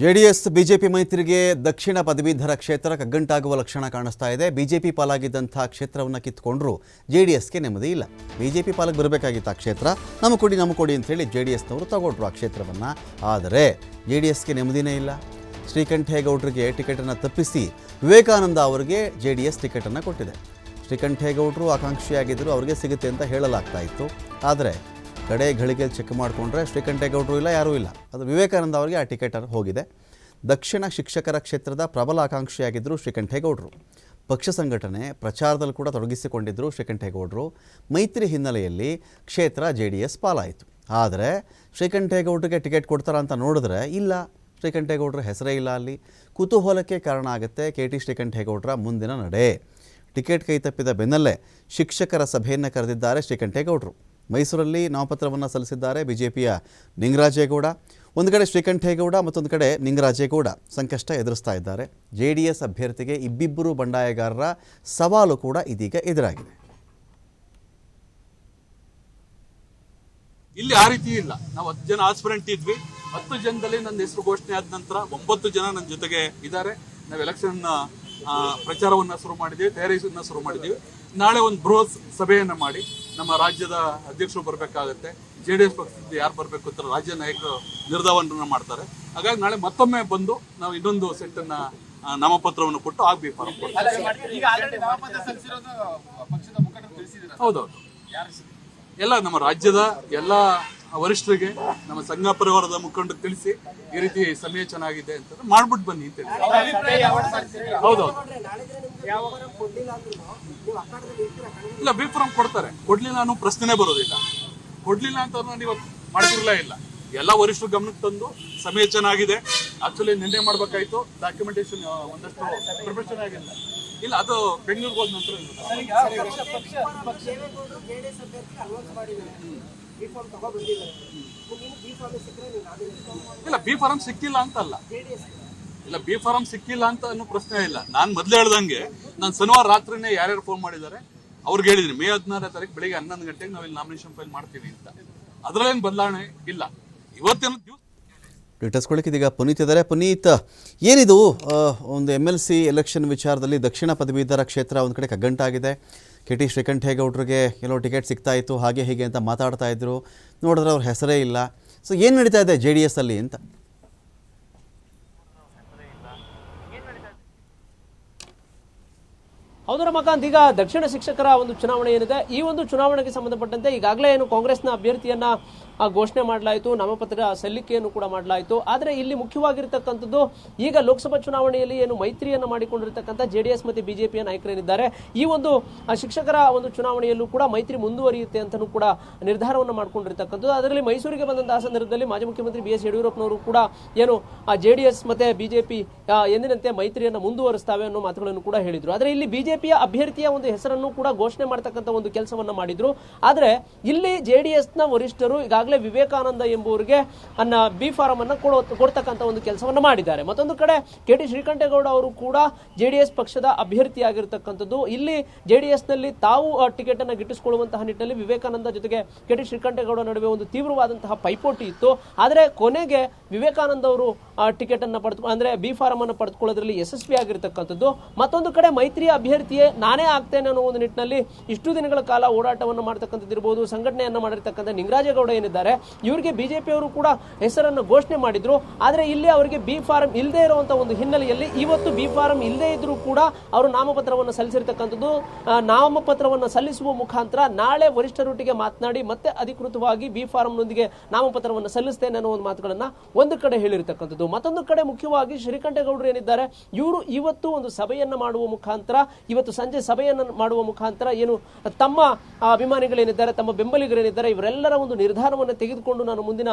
JDS, BJP ಮೈತ್ರಿಗೆ ದಕ್ಷಿಣ ಪದವೀಧರ ಕ್ಷೇತ್ರ ಕಗ್ಗಂಟಾಗುವ ಲಕ್ಷಣ ಕಾಣಿಸ್ತಾ ಇದೆ. ಬಿಜೆಪಿ ಪಾಲಾಗಿದ್ದಂಥ ಕ್ಷೇತ್ರವನ್ನು ಕಿತ್ಕೊಂಡ್ರು ಎಸ್ಗೆ ನೆಮ್ಮದಿ ಇಲ್ಲ. ಬಿಜೆಪಿ ಪಾಲಕ್ಕೆ ಬರಬೇಕಾಗಿತ್ತು ಆ ಕ್ಷೇತ್ರ. ನಮ್ಮ ಕೊಡಿ ನಮ್ಮ ಕೊಡಿ ಅಂತೇಳಿ ಜೆ ಡಿ ಎಸ್ನವರು ತಗೊಂಡ್ರು ಆ ಕ್ಷೇತ್ರವನ್ನು. ಆದರೆ ಜೆ ಡಿ ಎಸ್ಗೆ ನೆಮ್ಮದಿನೇ ಇಲ್ಲ. ಶ್ರೀಕಂಠೇಗೌಡರಿಗೆ ಟಿಕೆಟನ್ನು ತಪ್ಪಿಸಿ ವಿವೇಕಾನಂದ ಅವರಿಗೆ ಜೆ ಡಿ ಎಸ್ ಟಿಕೆಟನ್ನು ಕೊಟ್ಟಿದೆ. ಶ್ರೀಕಂಠೇಗೌಡರು ಆಕಾಂಕ್ಷಿಯಾಗಿದ್ದರು ಅವರಿಗೆ ಸಿಗುತ್ತೆ ಅಂತ ಹೇಳಲಾಗ್ತಾ ಇತ್ತು. ಆದರೆ ಕಡೆ ಘಳಿಗೆಯಲ್ಲಿ ಚೆಕ್ ಮಾಡಿಕೊಂಡ್ರೆ ಶ್ರೀಕಂಠೇಗೌಡರು ಇಲ್ಲ, ಯಾರೂ ಇಲ್ಲ. ಅದು ವಿವೇಕಾನಂದ ಅವರಿಗೆ ಆ ಟಿಕೆಟ್ ಹೋಗಿದೆ. ದಕ್ಷಿಣ ಶಿಕ್ಷಕರ ಕ್ಷೇತ್ರದ ಪ್ರಬಲ ಆಕಾಂಕ್ಷಿಯಾಗಿದ್ದರು ಶ್ರೀಕಂಠೇಗೌಡರು ಪಕ್ಷ ಸಂಘಟನೆ ಪ್ರಚಾರದಲ್ಲಿ ಕೂಡ ತೊಡಗಿಸಿಕೊಂಡಿದ್ದರು ಶ್ರೀಕಂಠೇಗೌಡರು ಮೈತ್ರಿ ಹಿನ್ನೆಲೆಯಲ್ಲಿ ಕ್ಷೇತ್ರ ಜೆ ಡಿ ಎಸ್ ಪಾಲಾಯಿತು. ಆದರೆ ಶ್ರೀಕಂಠೇಗೌಡರಿಗೆ ಟಿಕೆಟ್ ಕೊಡ್ತಾರ ಅಂತ ನೋಡಿದ್ರೆ ಇಲ್ಲ. ಶ್ರೀಕಂಠೇಗೌಡರ ಹೆಸರೇ ಇಲ್ಲ ಅಲ್ಲಿ. ಕುತೂಹಲಕ್ಕೆ ಕಾರಣ ಆಗುತ್ತೆ ಕೆ ಟಿ ಶ್ರೀಕಂಠೇಗೌಡರ ಮುಂದಿನ ನಡೆ. ಟಿಕೆಟ್ ಕೈ ತಪ್ಪಿದ ಬೆನ್ನಲ್ಲೇ ಶಿಕ್ಷಕರ ಸಭೆಯನ್ನು ಕರೆದಿದ್ದಾರೆ ಶ್ರೀಕಂಠೇಗೌಡರು ಮೈಸೂರಲ್ಲಿ ನಾಮಪತ್ರವನ್ನು ಸಲ್ಲಿಸಿದ್ದಾರೆ ಬಿಜೆಪಿಯ ನಿಂಗರಾಜೇಗೌಡ. ಒಂದು ಕಡೆ ಶ್ರೀಕಂಠೇಗೌಡ ಮತ್ತೊಂದು ಕಡೆ ನಿಂಗರಾಜೇಗೌಡ ಸಂಕಷ್ಟ ಎದುರಿಸ್ತಾ ಇದ್ದಾರೆ. ಜೆ ಡಿ ಎಸ್ ಅಭ್ಯರ್ಥಿಗೆ ಇಬ್ಬಿಬ್ಬರು ಬಂಡಾಯಗಾರರ ಸವಾಲು ಕೂಡ ಇದೀಗ ಎದುರಾಗಿದೆ. ಇಲ್ಲಿ ಆ ರೀತಿ ಇಲ್ಲ. ನಾವು ಹತ್ತು ಜನ ಆಸ್ಪಿರೆಂಟ್ ಇದ್ವಿ. ಹತ್ತು ಜನದಲ್ಲಿ ನನ್ನ ಹೆಸರು ಘೋಷಣೆ ಆದ ನಂತರ ಒಂಬತ್ತು ಜನ ನನ್ನ ಜೊತೆಗೆ ಇದ್ದಾರೆ. ನಾವು ಎಲೆಕ್ಷನ್ ಪ್ರಚಾರವನ್ನ ಶುರು ಮಾಡಿದ್ದೀವಿ, ತಯಾರಿಸನ್ನ ಶುರು ಮಾಡಿದ್ದೀವಿ. ನಾಳೆ ಒಂದು ಬೃಹತ್ ಸಭೆಯನ್ನ ಮಾಡಿ. ನಮ್ಮ ರಾಜ್ಯದ ಅಧ್ಯಕ್ಷರು ಬರಬೇಕಾಗತ್ತೆ. ಜೆ ಡಿ ಎಸ್ ಪಕ್ಷದಿಂದ ಯಾರು ಬರಬೇಕು ಅಂತ ರಾಜ್ಯ ನಾಯಕರು ನಿರ್ಧಾರವನ್ನ ಮಾಡ್ತಾರೆ. ಹಾಗಾಗಿ ನಾಳೆ ಮತ್ತೊಮ್ಮೆ ಬಂದು ನಾವು ಇನ್ನೊಂದು ಸೆಟ್ ಅನ್ನ ನಾಮಪತ್ರವನ್ನು ಕೊಟ್ಟು ಆಗ್ಬೇಕು ಹೌದೌದು. ಎಲ್ಲ ನಮ್ಮ ರಾಜ್ಯದ ಎಲ್ಲ ವರಿಷ್ಠರಿಗೆ ನಮ್ಮ ಸಂಘ ಪರಿವಾರದ ಮುಖಂಡರು ತಿಳಿಸಿ ಈ ರೀತಿ ಸಮಯ ಚೆನ್ನಾಗಿದೆ ಅಂತ ಮಾಡ್ಬಿಟ್ಟು ಬನ್ನಿ ಅಂತ ಹೇಳಿ. ಹೌದೌದು. ಇಲ್ಲ ಬಿ ಫಾರಂ ಕೊಡ್ತಾರೆ. ಕೊಡ್ಲಿಲ್ಲ ಅನ್ನೋ ಪ್ರಶ್ನೆನೇ ಬರೋದಿಲ್ಲ. ಕೊಡ್ಲಿಲ್ಲ ಅಂತ ನಾನು ಇವತ್ತು ಮಾಡ್ತಿರ್ಲೇ ಇಲ್ಲ. ಎಲ್ಲ ವರಿಷ್ಠರು ಗಮನಕ್ಕೆ ತಂದು ಸಮಯ ಚೆನ್ನಾಗಿದೆ. ಆಕ್ಚುಲಿ ನಿನ್ನೆ ಮಾಡ್ಬೇಕಾಯ್ತು. ಡಾಕ್ಯುಮೆಂಟೇಶನ್ ಒಂದಷ್ಟು ಪ್ರಿಪರೇಷನ್ ಆಗಿಲ್ಲ. ಇಲ್ಲ ಅದು ಬೆಂಗಳೂರಿಗೆ ಹೋದ ನಂತರ ಇಲ್ಲ ಬಿ ಫಾರಂ ಸಿಕ್ಕಿಲ್ಲ ಅಂತಲ್ಲ. ಇಲ್ಲ ಬಿ ಫಾರಂ ಸಿಕ್ಕಿಲ್ಲ ಅಂತ ಅನ್ನೋ ಪ್ರಶ್ನೆ ಇಲ್ಲ. ನಾನು ಮೊದಲು ಹೇಳ್ದಂಗೆ, ನಾನು ಶನಿವಾರ ರಾತ್ರಿನೇ ಯಾರ್ಯಾರು ಫೋನ್ ಮಾಡಿದ್ದಾರೆ, ಅವ್ರಿಗೆ ಹೇಳಿದ್ರಿ ಮೇ ಹದಿನಾರನೇ ತಾರೀಕು ಬೆಳಿಗ್ಗೆ ಹನ್ನೊಂದು ಗಂಟೆಗೆ ನಾವು ಇಲ್ಲಿ ನಾಮಿನೇಷನ್ ಫೈಲ್ ಮಾಡ್ತೀವಿ ಅಂತ. ಅದರಲ್ಲೇನು ಬದಲಾವಣೆ? ಇಲ್ಲ. ಇವತ್ತಿನ ದಿವಸ ಇದೀಗ ಪುನೀತ್ ಇದ್ದಾರೆ. ಪುನೀತ್, ಏನಿದು? ಒಂದು ಎಂ ಎಲ್ ಸಿ ಎಲೆಕ್ಷನ್ ವಿಚಾರದಲ್ಲಿ ದಕ್ಷಿಣ ಪದವೀಧರ ಕ್ಷೇತ್ರ ಒಂದು ಕಡೆ ಕಗ್ಗಂಟಾಗಿದೆ ಕೆ ಟಿ ಶ್ರೀಕಂಠೇಗೌಡರಿಗೆ ಎಲ್ಲೋ ಟಿಕೆಟ್ ಸಿಗ್ತಾ ಇತ್ತು, ಹಾಗೆ ಹೀಗೆ ಅಂತ ಮಾತಾಡ್ತಾ ಇದ್ರು. ನೋಡಿದ್ರೆ ಅವ್ರ ಹೆಸರೇ ಇಲ್ಲ. ಸೊ ಏನು ನಡೀತಾ ಇದೆ ಜೆ ಡಿ ಎಸ್ ಅಲ್ಲಿ ಅಂತ? ಹೌದು ರಮಕಾಂತ್ ಈಗ ದಕ್ಷಿಣ ಶಿಕ್ಷಕರ ಒಂದು ಚುನಾವಣೆ ಏನಿದೆ, ಈ ಒಂದು ಚುನಾವಣೆಗೆ ಸಂಬಂಧಪಟ್ಟಂತೆ ಈಗಾಗಲೇ ಏನು ಕಾಂಗ್ರೆಸ್ನ ಅಭ್ಯರ್ಥಿಯನ್ನ ಘೋಷಣೆ ಮಾಡಲಾಯಿತು ನಾಮಪತ್ರ ಸಲ್ಲಿಕೆಯನ್ನು ಕೂಡ ಮಾಡಲಾಯಿತು. ಆದರೆ ಇಲ್ಲಿ ಮುಖ್ಯವಾಗಿರ್ತಕ್ಕಂಥದ್ದು ಈಗ ಲೋಕಸಭಾ ಚುನಾವಣೆಯಲ್ಲಿ ಏನು ಮೈತ್ರಿಯನ್ನು ಮಾಡಿಕೊಂಡಿರ್ತಕ್ಕಂಥ ಜೆ ಡಿ ಎಸ್ ಮತ್ತು ಬಿಜೆಪಿಯ ನಾಯಕರೇನಿದ್ದಾರೆ, ಈ ಒಂದು ಶಿಕ್ಷಕರ ಒಂದು ಚುನಾವಣೆಯಲ್ಲೂ ಕೂಡ ಮೈತ್ರಿ ಮುಂದುವರಿಯುತ್ತೆ ಅಂತಲೂ ಕೂಡ ನಿರ್ಧಾರವನ್ನು ಮಾಡಿಕೊಂಡಿರ್ತಕ್ಕಂಥದ್ದು. ಅದರಲ್ಲಿ ಮೈಸೂರಿಗೆ ಬಂದಂತಹ ಸಂದರ್ಭದಲ್ಲಿ ಮಾಜಿ ಮುಖ್ಯಮಂತ್ರಿ ಬಿ ಎಸ್ ಯಡಿಯೂರಪ್ಪನವರು ಕೂಡ ಏನು ಜೆ ಡಿ ಎಸ್ ಮತ್ತೆ ಬಿಜೆಪಿ ಎಂದಿನಂತೆ ಮೈತ್ರಿಯನ್ನು ಮುಂದುವರಿಸ್ತಾವೆ ಅನ್ನೋ ಮಾತುಗಳನ್ನು ಕೂಡ ಹೇಳಿದರು. ಆದರೆ ಇಲ್ಲಿ ಬಿಜೆಪಿಯ ಅಭ್ಯರ್ಥಿಯ ಒಂದು ಹೆಸರನ್ನು ಕೂಡ ಘೋಷಣೆ ಮಾಡತಕ್ಕಂತ ಒಂದು ಕೆಲಸವನ್ನ ಮಾಡಿದ್ರು. ಆದರೆ ಇಲ್ಲಿ ಜೆ ಡಿ ಎಸ್ನ ವರಿಷ್ಠರು ಈಗಾಗಲೇ ವಿವೇಕಾನಂದ ಎಂಬುವರಿಗೆ ಅನ್ನ ಬಿ ಫಾರಂ ಅನ್ನ ಕೊಡೋ, ಕೊಡ್ತಕ್ಕಂಥ ಒಂದು ಕೆಲಸವನ್ನ ಮಾಡಿದ್ದಾರೆ. ಮತ್ತೊಂದು ಕಡೆ ಕೆ ಟಿ ಶ್ರೀಕಂಠೇಗೌಡ ಅವರು ಕೂಡ ಜೆ ಡಿ ಎಸ್ ಪಕ್ಷದ ಅಭ್ಯರ್ಥಿಯಾಗಿರ್ತಕ್ಕಂಥದ್ದು. ಇಲ್ಲಿ ಜೆ ಡಿ ಎಸ್ನಲ್ಲಿ ತಾವು ಟಿಕೆಟ್ ಅನ್ನ ಗಿಟ್ಟಿಸಿಕೊಳ್ಳುವಂತಹ ನಿಟ್ಟಿನಲ್ಲಿ ವಿವೇಕಾನಂದ ಜೊತೆಗೆ ಕೆ ಟಿ ಶ್ರೀಕಂಠೇಗೌಡ ನಡುವೆ ಒಂದು ತೀವ್ರವಾದಂತಹ ಪೈಪೋಟಿ ಇತ್ತು. ಆದರೆ ಕೊನೆಗೆ ವಿವೇಕಾನಂದ ಅವರು ಟಿಕೆಟ್ ಅನ್ನ ಪಡೆದು, ಅಂದ್ರೆ ಬಿ ಫಾರಂ ಅನ್ನು ಪಡೆದುಕೊಳ್ಳೋದ್ರಲ್ಲಿ ಯಶಸ್ವಿ ಆಗಿರ್ತಕ್ಕಂಥದ್ದು ಮತ್ತೊಂದು ಕಡೆ ಮೈತ್ರಿಯ ನಾನೇ ಆಗ್ತೇನೆ ಅನ್ನೋ ಒಂದು ನಿಟ್ಟಿನಲ್ಲಿ ಇಷ್ಟು ದಿನಗಳ ಕಾಲ ಓಡಾಟವನ್ನು ಮಾಡತಕ್ಕಂಥದ್ದು ಇರ್ಬೋದು, ಸಂಘಟನೆಯನ್ನ ಮಾಡಿರ್ತಕ್ಕಂಥ ನಿಂಗರಾಜೇಗೌಡ ಏನಿದ್ದಾರೆ, ಇವರಿಗೆ ಬಿಜೆಪಿಯವರು ಕೂಡ ಹೆಸರನ್ನು ಘೋಷಣೆ ಮಾಡಿದ್ರು. ಆದರೆ ಇಲ್ಲಿ ಅವರಿಗೆ ಬಿ ಫಾರಂ ಇಲ್ಲದೆ ಇರುವಂತ ಒಂದು ಹಿನ್ನೆಲೆಯಲ್ಲಿ ಇವತ್ತು ಬಿ ಫಾರಂ ಇಲ್ಲದೇ ಇದ್ರೂ ಕೂಡ ಅವರು ನಾಮಪತ್ರವನ್ನು ಸಲ್ಲಿಸಿರ್ತಕ್ಕಂಥದ್ದು ನಾಮಪತ್ರವನ್ನು ಸಲ್ಲಿಸುವ ಮುಖಾಂತರ ನಾಳೆ ವರಿಷ್ಠರೊಟ್ಟಿಗೆ ಮಾತನಾಡಿ ಮತ್ತೆ ಅಧಿಕೃತವಾಗಿ ಬಿ ಫಾರಂನೊಂದಿಗೆ ನಾಮಪತ್ರವನ್ನು ಸಲ್ಲಿಸ್ತೇನೆ ಅನ್ನೋ ಒಂದು ಮಾತುಗಳನ್ನ ಒಂದು ಕಡೆ ಹೇಳಿರ್ತಕ್ಕಂಥದ್ದು. ಮತ್ತೊಂದು ಕಡೆ ಮುಖ್ಯವಾಗಿ ಶ್ರೀಕಂಠೇಗೌಡರು ಏನಿದ್ದಾರೆ, ಇವರು ಇವತ್ತು ಒಂದು ಸಭೆಯನ್ನ ಮಾಡುವ ಮುಖಾಂತರ ಇವತ್ತು ಸಂಜೆ ಸಭೆಯನ್ನು ಮಾಡುವ ಮುಖಾಂತರ ಏನು ತಮ್ಮ ಆ, ಅಭಿಮಾನಿಗಳೇನಿದ್ದಾರೆ ತಮ್ಮ ಬೆಂಬಲಿಗರೇನಿದ್ದಾರೆ ಇವರೆಲ್ಲರ ಒಂದು ನಿರ್ಧಾರವನ್ನು ತೆಗೆದುಕೊಂಡು ನಾನು ಮುಂದಿನ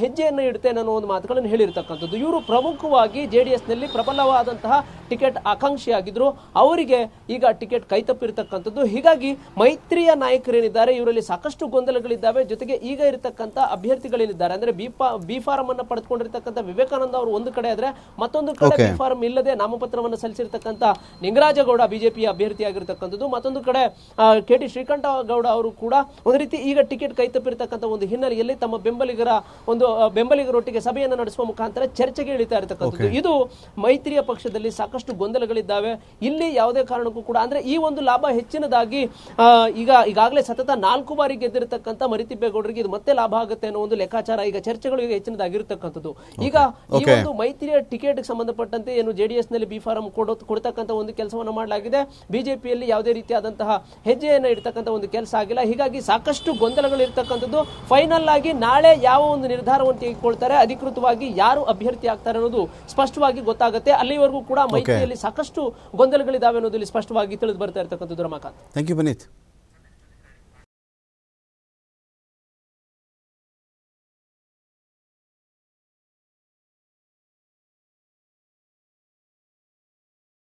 ಹೆಜ್ಜೆಯನ್ನು ಇಡ್ತೇನೆ ಅನ್ನೋ ಒಂದು ಮಾತುಗಳನ್ನು ಹೇಳಿರ್ತಕ್ಕಂಥದ್ದು. ಇವರು ಪ್ರಮುಖವಾಗಿ ಜೆ ಡಿ ಎಸ್ನಲ್ಲಿ ಪ್ರಬಲವಾದಂತಹ ಟಿಕೆಟ್ ಆಕಾಂಕ್ಷಿಯಾಗಿದ್ರು. ಅವರಿಗೆ ಈಗ ಟಿಕೆಟ್ ಕೈತಪ್ಪಿರ್ತಕ್ಕಂಥದ್ದು. ಹೀಗಾಗಿ ಮೈತ್ರಿಯ ನಾಯಕರೇನಿದ್ದಾರೆ ಇವರಲ್ಲಿ ಸಾಕಷ್ಟು ಗೊಂದಲಗಳಿದ್ದಾವೆ. ಜೊತೆಗೆ ಈಗ ಇರತಕ್ಕಂಥ ಅಭ್ಯರ್ಥಿಗಳೇನಿದ್ದಾರೆ ಅಂದ್ರೆ ಬಿ ಬಿ ಫಾರಂ ಅನ್ನು ಪಡೆದುಕೊಂಡಿರ್ತಕ್ಕಂಥ ವಿವೇಕಾನಂದ ಅವರು ಒಂದು ಕಡೆ ಆದರೆ ಮತ್ತೊಂದು ಕಡೆ ಬಿ ಫಾರಂ ಇಲ್ಲದೆ ನಾಮಪತ್ರವನ್ನು ಸಲ್ಲಿಸಿರ್ತಕ್ಕಂಥ ನಿಂಗರಾಜಗೌಡ ಬಿಜೆಪಿಯ ಅಭ್ಯರ್ಥಿಯಾಗಿರ್ತಕ್ಕಂಥದ್ದು. ಮತ್ತೊಂದು ಕಡೆ ಕೆ ಟಿ ಶ್ರೀಕಂಠಗೌಡ ಅವರು ಕೂಡ ಒಂದು ರೀತಿ ಈಗ ಟಿಕೆಟ್ ಕೈತಪ್ಪಿರ್ತಕ್ಕಂಥ ಒಂದು ಹಿನ್ನೆಲೆಯಲ್ಲಿ ತಮ್ಮ ಬೆಂಬಲಿಗರ ಒಂದು ಬೆಂಬಲಿಗರೊಟ್ಟಿಗೆ ಸಭೆಯನ್ನು ನಡೆಸುವ ಮುಖಾಂತರ ಚರ್ಚೆಗೆ ಇಳಿತಾ ಇರತಕ್ಕಂಥದ್ದು. ಇದು ಮೈತ್ರಿಯ ಪಕ್ಷದಲ್ಲಿ ಸಾಕಷ್ಟು ಗೊಂದಲಗಳಿದ್ದಾವೆ. ಇಲ್ಲಿ ಯಾವುದೇ ಕಾರಣಕ್ಕೂ ಕೂಡ ಅಂದ್ರೆ ಈ ಒಂದು ಲಾಭ ಹೆಚ್ಚಿನದಾಗಿ ಈಗ ಈಗಾಗಲೇ ಸತತ ನಾಲ್ಕು ಬಾರಿ ಗೆದ್ದಿರತಕ್ಕಂಥ ಮರಿತಿಬ್ಬೇಗೌಡರಿಗೆ ಇದು ಮತ್ತೆ ಲಾಭ ಆಗುತ್ತೆ ಅನ್ನೋ ಒಂದು ಲೆಕ್ಕಾಚಾರ ಈಗ ಚರ್ಚೆಗಳು ಈಗ ಹೆಚ್ಚಿನದಾಗಿರ್ತಕ್ಕಂಥದ್ದು. ಈಗ ಈ ಒಂದು ಮೈತ್ರಿಯ ಟಿಕೆಟ್ ಸಂಬಂಧಪಟ್ಟಂತೆ ಏನು ಜೆಡಿಎಸ್ನಲ್ಲಿ ಬಿ ಫಾರಂ ಕೊಡೋ ಕೊಡ್ತಕ್ಕಂಥ ಒಂದು ಕೆಲಸವನ್ನು ಮಾಡಲಾಗಿದೆ. ಬಿಜೆಪಿಯಲ್ಲಿ ಯಾವುದೇ ರೀತಿಯಾದಂತಹ ಹೆಜ್ಜೆಯನ್ನು ಇಡ್ತಕ್ಕಂಥ ಒಂದು ಕೆಲಸ ಆಗಿಲ್ಲ. ಹೀಗಾಗಿ ಸಾಕಷ್ಟು ಗೊಂದಲಗಳು ಇರ್ತಕ್ಕಂಥದ್ದು. ಫೈನಲ್ ಆಗಿ ನಾಳೆ ಯಾವ ಒಂದು ನಿರ್ಧಾರವನ್ನು ತೆಗೆದುಕೊಳ್ತಾರೆ ಅಧಿಕೃತವಾಗಿ ಯಾರು ಅಭ್ಯರ್ಥಿ ಆಗ್ತಾರೆ ಅನ್ನೋದು ಸ್ಪಷ್ಟವಾಗಿ ಗೊತ್ತಾಗುತ್ತೆ. ಅಲ್ಲಿವರೆಗೂ ಕೂಡ ಮೈತ್ರಿಯಲ್ಲಿ ಸಾಕಷ್ಟು ಗೊಂದಲಗಳಿದಾವೆ ಅನ್ನೋದಲ್ಲಿ ಸ್ಪಷ್ಟವಾಗಿ ತಿಳಿದು ಬರ್ತಾ ಇರ್ತಕ್ಕಂಥದ್ದು ರಮಾಕಾಂತ್. Thank you Puneeth